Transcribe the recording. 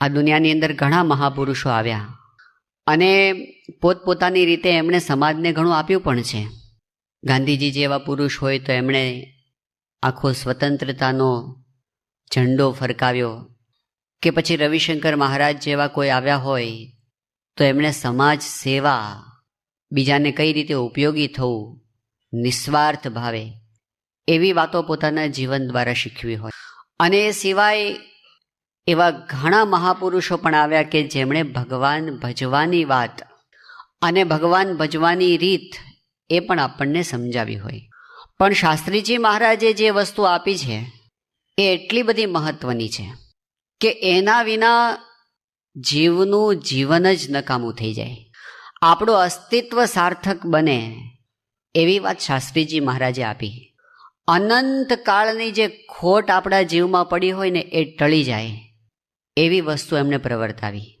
આ દુનિયાની અંદર ઘણા મહાપુરુષો આવ્યા. અને પોતપોતાની રીતે એમણે સમાજને ઘણું આપ્યું પણ છે. ગાંધીજી જેવા પુરુષ હોય તો એમણે આખો સ્વતંત્રતાનો ઝંડો ફરકાવ્યો કે પછી રવિશંકર મહારાજ જેવા કોઈ આવ્યા હોય તો એમણે સમાજ સેવા બીજાને કઈ રીતે ઉપયોગી થવું નિસ્વાર્થ ભાવે એવી વાતો પોતાના જીવન દ્વારા શીખવી હોય. અને એ સિવાય એવા ઘણા મહાપુરુષો પણ આવ્યા કે જેમણે ભગવાન ભજવાની વાત અને ભગવાન ભજવાની રીત એ પણ આપણને સમજાવી હોય. પણ શાસ્ત્રીજી મહારાજે જે વસ્તુ આપી છે એ એટલી બધી મહત્વની છે કે એના વિના જીવનું જીવન જ નકામું થઈ જાય. આપણું અસ્તિત્વ સાર્થક બને એવી વાત શાસ્ત્રીજી મહારાજે આપી. અનંત કાળની જે ખોટ આપણા જીવમાં પડી હોય ને એ ટળી જાય. એવી વસ્તુ એમણે પ્રવર્તાવી.